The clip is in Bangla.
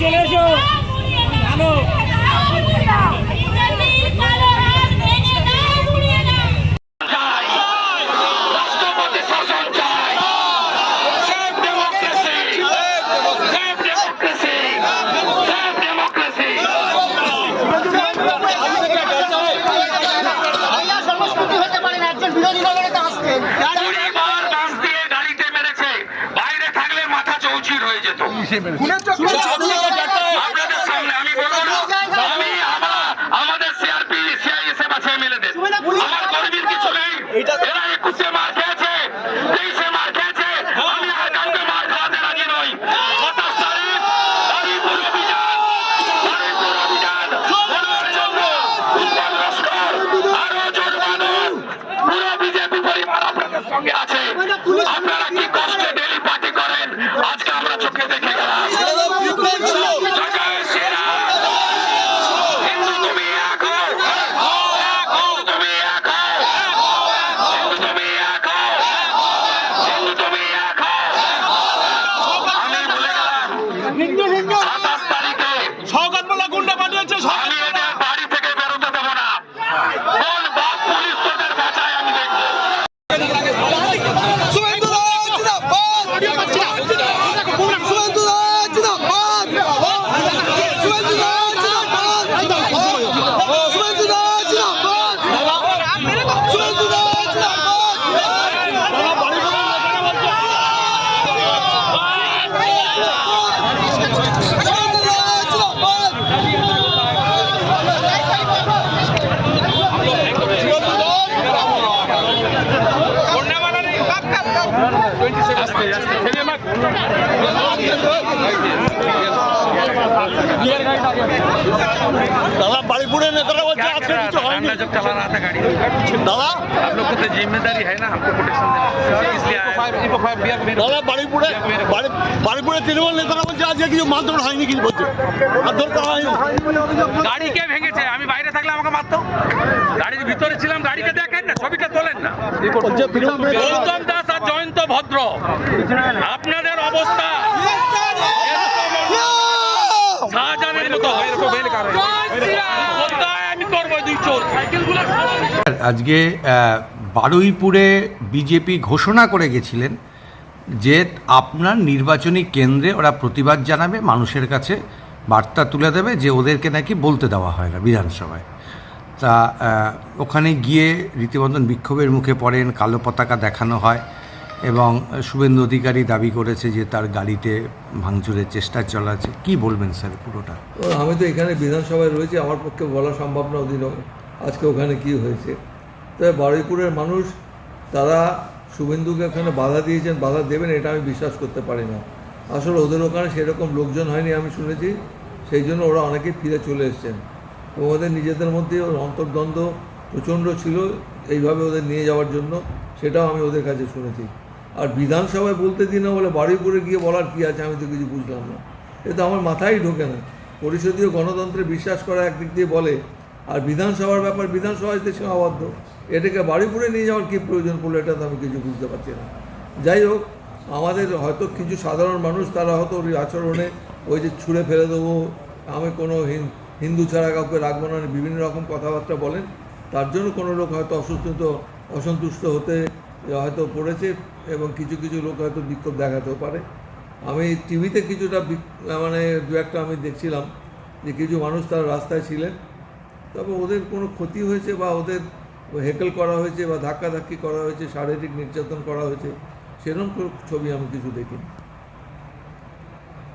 চলে এসো জানো। রাষ্ট্রপতি আপনাদের সামনে আমি বলব না। আমি আমরা আমাদের সিআরপি সিআইএসএফ আছে এমএলএদের। আমার কর্মীর কিছু নেই। এরা একুশে মার খেয়েছে তেইশে মার খেয়েছে। আমি আর কাউকে মার খাওয়াতে রাজি নই। আরও জোট বাঁধুন পুরো বিজেপি পরিবার আপনাদের সঙ্গে আছে। দাদা বাড়িপুরের নেতারা বলছে আজকে কিছু হয়নি जब चला रहा था गाड़ी দাদা आप लोग को तो जिम्मेदारी है ना हमको प्रोटेक्शन देना इसलिए आया। দাদা বাড়িপুরে বাড়ি- বাড়িপুরে তৃণমূল নেতারা বলছে আজকে কিছু মারধর হয়নি কিছু বলছে মারধর করা হয়নি গাড়ি কে ভেঙেছে আমি বাইরে থাকলে আমাকে মারতো গাড়ির ভিতরে ছবিটা তোলেন না। গৌতম দাস আর জয়ন্ত ভদ্র, আপনাদের অবস্থা আজকে বারুইপুরে বিজেপি ঘোষণা করে গেছিলেন যে আপনার নির্বাচনী কেন্দ্রে ওরা প্রতিবাদ জানাবে, মানুষের কাছে বার্তা তুলে দেবে যে ওদেরকে নাকি বলতে দেওয়া হয় না বিধানসভায়। তা ওখানে গিয়ে রীতিমতন বিক্ষোভের মুখে পড়েন, কালো পতাকা দেখানো হয় এবং শুভেন্দু অধিকারী দাবি করেছে যে তার গাড়িতে ভাঙচুরের চেষ্টা চালাচ্ছে। কি বলবেন স্যার পুরোটা? আমি তো এখানে বিধানসভায় রয়েছি, আমার পক্ষে বলা সম্ভব না ওদিন আজকে ওখানে কি হয়েছে। তবে বারুইপুরের মানুষ, তারা শুভেন্দুকে ওখানে বাধা দিয়েছেন, বাধা দেবেন, এটা আমি বিশ্বাস করতে পারি না। আসলে ওদের ওখানে সেরকম লোকজন হয়নি আমি শুনেছি, সেই জন্য ওরা অনেকেই ফিরে চলে এসছেন। ওদের নিজেদের মধ্যে ওর অন্তর্দ্বন্দ্ব প্রচণ্ড ছিল এইভাবে ওদের নিয়ে যাওয়ার জন্য, সেটাও আমি ওদের কাছে শুনেছি। আর বিধানসভায় বলতে দিই না, বলে বারুইপুরে গিয়ে বলার কী আছে আমি তো কিছু বুঝলাম না। এ তো আমার মাথায় ঢোকে না। পরিষদীয় গণতন্ত্রে বিশ্বাস করা একদিক দিয়ে বলে, আর বিধানসভার ব্যাপার বিধানসভায় তো সীমাবদ্ধ এটাকে বাড়িপুরে নিয়ে যাওয়ার কী প্রয়োজন পড়ল এটা তো আমি কিছু বুঝতে পারছি না। যাই হোক, আমাদের হয়তো কিছু সাধারণ মানুষ তারা হয়তো ওই আচরণে ওই যে ছুঁড়ে ফেলে দেবো, আমি কোনো হিন্দু ছাড়া কাউকে রাখব না বিভিন্ন রকম কথাবার্তা বলেন। তার জন্য কোনো লোক হয়তো অসুস্থ অসন্তুষ্ট হতে হয়তো পড়েছে এবং কিছু কিছু লোক হয়তো বিক্ষোভ দেখাতেও পারে। আমি টিভিতে কিছুটা মানে দু একটা আমি দেখছিলাম যে কিছু মানুষ তারা রাস্তায় ছিলেন। তবে ওদের কোনো ক্ষতি হয়েছে বা ওদের হেকেল করা হয়েছে বা ধাক্কাধাক্কি করা হয়েছে, শারীরিক নির্যাতন করা হয়েছে, সেরকম ছবি আমি কিছু দেখিনি।